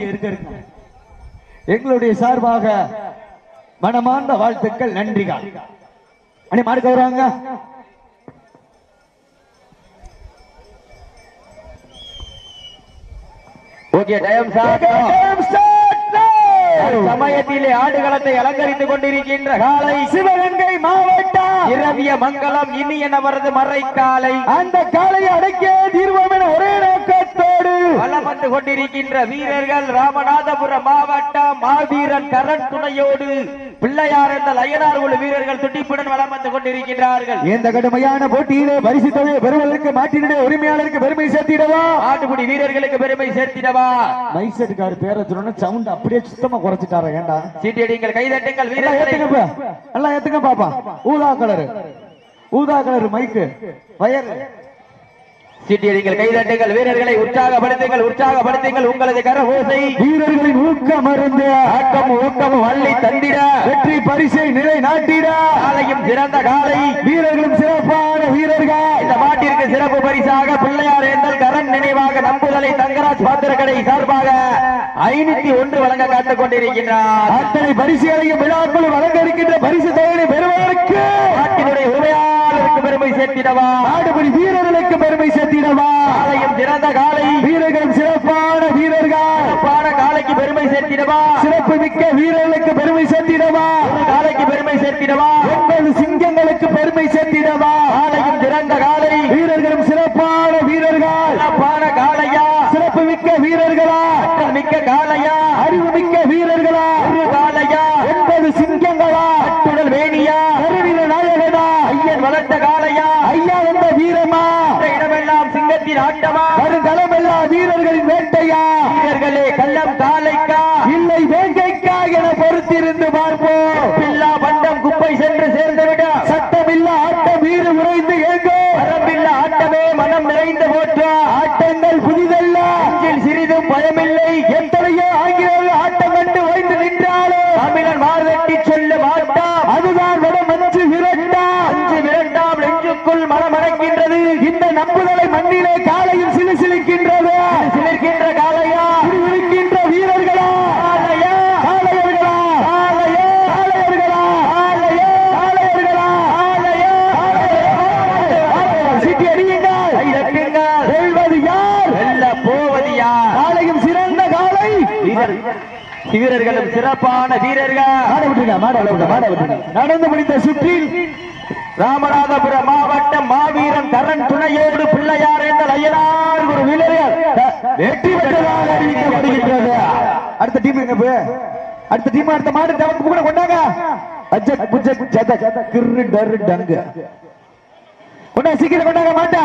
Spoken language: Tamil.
இருக்க எங்களுடைய சார்பாக மனமார்ந்த வாழ்த்துக்கள் நன்றிகள். அணி மாடுக்க வருவாங்க ஓகே டைம் சார். சமயத்திலே ஆடுகளத்தை அலங்கரித்துக் கொண்டிருக்கின்ற காலை சிவகங்கை மாவட்டம். இரவிய மங்கலம் இனி எனவரது மறை காலை அந்த காலையை அடக்கிய தீர்வோம் என ஒரே நோக்கத்தோடு வலம் வந்து கொண்டிருக்கின்ற வீரர்கள் ராமநாதபுரம் மாவட்டம் மாவீரன் கரண் துணையோடு. பிள்ளையார் என்ற லயனார் உள்ள வீரர்கள் துடிப்புடன் வலம் வந்து கொண்டிருக்கின்றார்கள். இந்த கடுமையான போட்டியிலே பரிசு தொகையை பெறுவதற்கு மாட்டினுடைய உரிமையாளருக்கு பெருமை சேர்த்திடவா? ஆட்டுக்குடி வீரர்களுக்கு பெருமை சேர்த்திடவா? மைசெட்டுக்காரு பேரை சொன்ன சவுண்ட் அப்படியே சுத்தமா குறைச்சிட்டாரு ஏண்டா? சீட்டியடிங்கள் கைதட்டுங்கள் எல்லாம் வீரர்களை. எல்லாம் ஏத்துங்க பாப்பா. ஊதா கலரு. ஊதா கலர் மைக்கு வயர். சீட்டியடிங்கள் கைதட்டுங்கள் வீரர்களை உற்சாகப்படுத்துங்கள் உற்சாகப்படுத்துங்கள் உங்களது கர ஓசை வீரர்களின் ஊக்கம் அருந்து. ஆக்கம் ஊக்கம் வள்ளி தந்திட. வெற்றி பரிசை நிலை நாட்டிட காலையும் சிறந்த காலை. வீரர்களும் சிறப்பான வீரர்கள். இந்த மாட்டிற்கு சிறப்பு பரிசாக பிள்ளையார் ஏந்தல் கரண் நினைவாக நம்புதலை தங்கராஜ் பாத்திரக்கடை சார்பாக ஐநூத்தி ஒன்று வழங்க காத்துக் கொண்டிருக்கின்றார். அத்தனை பரிசுகளையும் விழாக்குள் வழங்க இருக்கின்ற பரிசு தொகையை பெறுவதற்கு. நாட்டினுடைய உரிமையாளருக்கு பெருமை சேர்த்திடவா? நாடுபடி வீரர்களுக்கு பெருமை சேர்த்திடவா? காலையும் சிறந்த காலை வீரர்களும் சிறப்பான வீரர்கள். சிறப்பான காலைக்கு பெருமை சேர்த்திடவா? சிறப்பு மிக்க வீரர்களுக்கு பெருமை சேர்த்திடவா? காலைக்கு பெருமை சேர்த்திடவா? ஒன்பது சிங்கங்களுக்கு பெருமை சேர்த்திடவா? காலையும் சிறந்த காலை வீரர்களும் சிறப்பான வீரர்கள். சிறப்பான காலையா சிறப்பு மிக்க வீரர்களா? மிக்க காலையா அறிவு மிக்க வீரர்களா ஒரு காலையா ஒன்பது சிங்கங்களா அட்டுடல் வேணியா கருவில நாயகனா ஐயன் காலையா ஐயா என்ற வீரமா? இடமெல்லாம் சிங்கத்தின் ஆட்டமா? வருங்காலமெல்லா வீரர்களின் வேட்டையா? வீரர்களே கள்ளம் காலைக்கா? இல்லை வேங்கைக்கா என பொறுத்திருந்து பார்ப்போம். பில்லா பண்டம் குப்பை சென்று சேர்ந்துவிட. சட்டமில்லா ஆட்டம் வீறு உறைந்து ஏங்கோ வரம்பில்ல ஆட்டமே மனம் நிறைந்து போற்றா. ஆட்டங்கள் புதிதல்ல. சிறிதும் பயமில்லை. எத்தனையோ ஆங்கிலேய ஆட்டம் கண்டு விரட்டாம் நெஞ்சுக்குள் மனம் அடக்கின்றது இந்த நம்புதலை மண்ணிலே காலையில் சிலு சிலிக்கின்றது சிலிர்க்கின்ற காலையா இருக்கின்ற வீரர்களா வீரர்களும் சிறப்பான வீரர்கள். நடந்து முடிந்த சுற்றில் ராமநாதபுரம் மாவட்டம் மாவீரன் தரன் துணையோடு பிள்ளையார் என்ற அயலார் ஒரு வீரர் வெற்றி பெற்றதாக அறிவிக்கப்படுகின்றது. அடுத்த டீம் எங்க போய். அடுத்த டீம் அடுத்த மாடு தவக்கு கூட கொண்டாங்க. அஜக் புஜக் ஜத கிரு டரு டங்கு. கொண்டா சீக்கிரம் கொண்டாங்க மாட்டா.